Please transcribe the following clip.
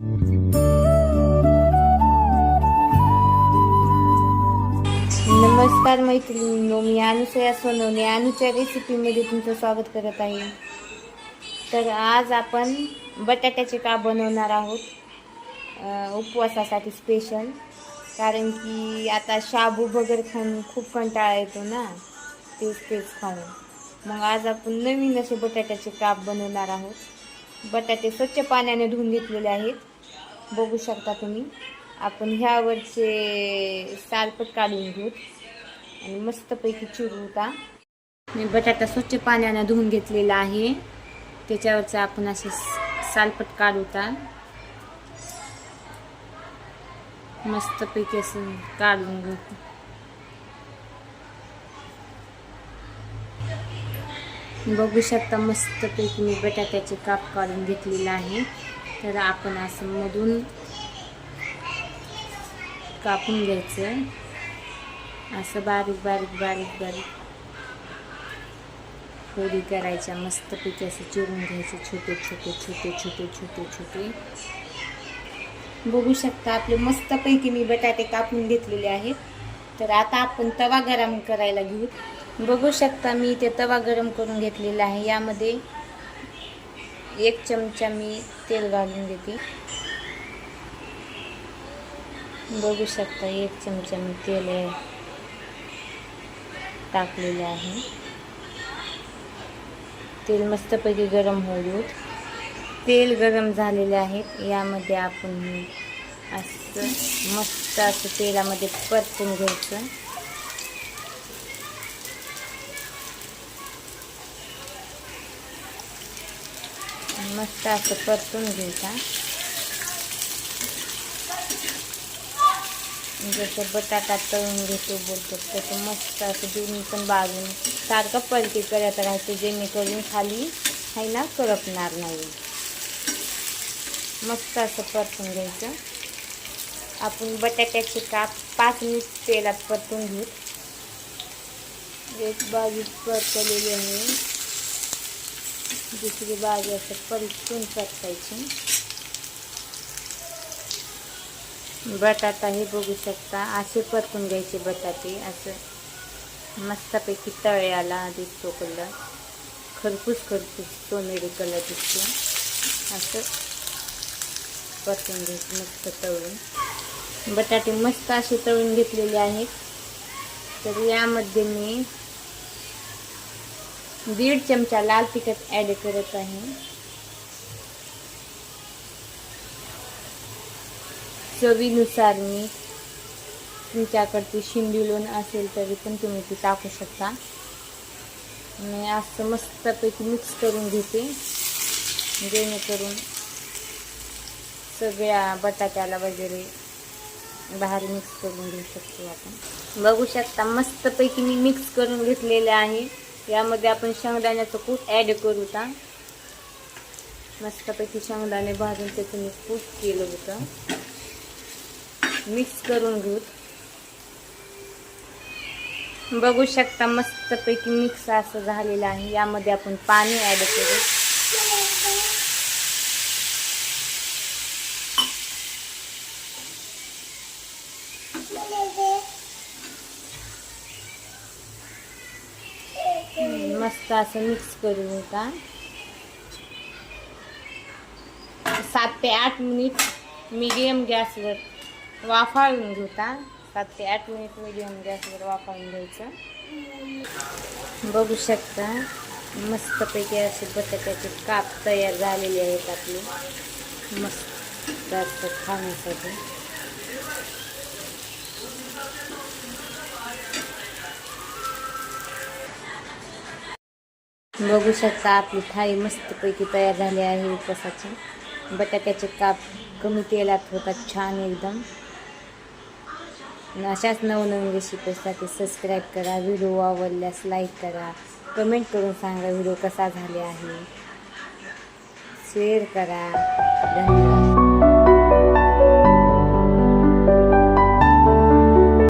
नमस्कार मैत्रिणींनो मी अनुसया सोनवणे. अनुच्या रेसिपीमध्ये तुमचं स्वागत करत आहे. तर आज आपण बटाट्याचे काप बनवणार आहोत. उपवासासाठी स्पेशल कारण की आता शाबू वगैरे खाऊन खूप कंटाळा येतो ना तेच तेच खाऊन. मग आज आपण नवीन असे बटाट्याचे काप बनवणार आहोत. बटाटे स्वच्छ पाण्याने धुवून घेतलेले आहेत. बघू शकता तुम्ही. आपण ह्यावरचे सालपट काढून घेऊ. आणि मस्तपैकी चिरू होता मी बटाटा स्वच्छ पाण्यानं धुवून घेतलेला आहे. त्याच्यावरचं आपण असे सालपट काढूता मस्तपैकी असं काढून घेऊ. बघू शकता मस्तपैकी मी बटाट्याचे काप काढून घेतलेलं आहे. तर आपण असं मधून कापून घ्यायचं. असं बारीक बारीक बारीक बारीक. फोडी करायच्या मस्तपैकी असं चिरून घ्यायचे छोटे छोटे छोटे छोटे छोटे छोटे. बघू शकता आपले मस्तपैकी मी बटाटे कापून घेतलेले आहेत. तर आता आपण तवा गरम करायला घेऊ. बघू शकता मी ते तवा गरम करून घेतलेला आहे. यामध्ये एक चमचा मी तेल घालून देते. बघू शकता एक चमचा मी तेल टाकलेले आहे. तेल मस्तपैकी गरम होऊ तेल गरम झालेले आहेत यामध्ये आपण असं मस्त असं तेलामध्ये परतून घ्यायचं. मस्त असं परतून घ्यायचा. जसं बटाटा तळून घेतो बोलतो तसं मस्त असं दोन्ही पण बाजून सारखं पलटी करत राहायचं जेणेकरून खाली आहे ना करपणार नाही. मस्त असं परतून घ्यायचं. आपण बटाट्याचे काप पाच मिनिट तेलात परतून घेऊ. एक बाजू परतलेली आहे. दुसरी बाजू असं परतून परतायची बटाटा हे बघू शकता असे परतून घ्यायचे बटाटे असं मस्तपैकी तळ्याला दिसतो कलर खरपूस खरपूस सोनेरी कलर दिसतो. असं परतून घ्यायचं मस्त तळून. बटाटे मस्त असे तळून घेतलेले आहेत. तर यामध्ये मी दीड चमचा लाल तिखट ॲड करत आहे. चवीनुसार मी तुमच्याकडची शिंदी लोण असेल तरी पण तुम्ही ती टाकू शकता. आणि असं मस्तपैकी मिक्स करून घेते. जेणेकरून सगळ्या बटाट्याला वगैरे बाहेर मिक्स करून घेऊ शकतो आपण. बघू शकता मस्तपैकी मी मिक्स करून घेतलेले आहे. यामध्ये आपण शेंगदाण्याचं कूट ॲड करू होता मस्तपैकी शेंगदाणे भाजून त्याचं मी कूट केलं होतं. मिक्स करून घेऊ. बघू शकता मस्तपैकी मिक्स असं झालेलं आहे. यामध्ये आपण पाणी ॲड करू. मस्त असं मिक्स करून का सात ते आठ मिनिट मिडियम गॅसवर वाफाळून घेता. सात ते आठ मिनिट मिडियम गॅसवर वाफाळून घ्यायचं. बघू शकता मस्तपैकी असे बटाट्याचे काप तयार झालेले आहेत आपले. मस्त असं खाण्यासाठी. बघू शकता आपली थाळी मस्तपैकी तयार झाली आहे उपसाची. बटाट्याचे काप कमी तेलात होतात छान एकदम. अशाच नवनवीन रेसिपीसाठी सबस्क्राईब करा व्हिडिओ आवडल्यास लाईक करा कमेंट करून सांगा व्हिडिओ कसा झाले आहे. शेअर करा. धन्यवाद.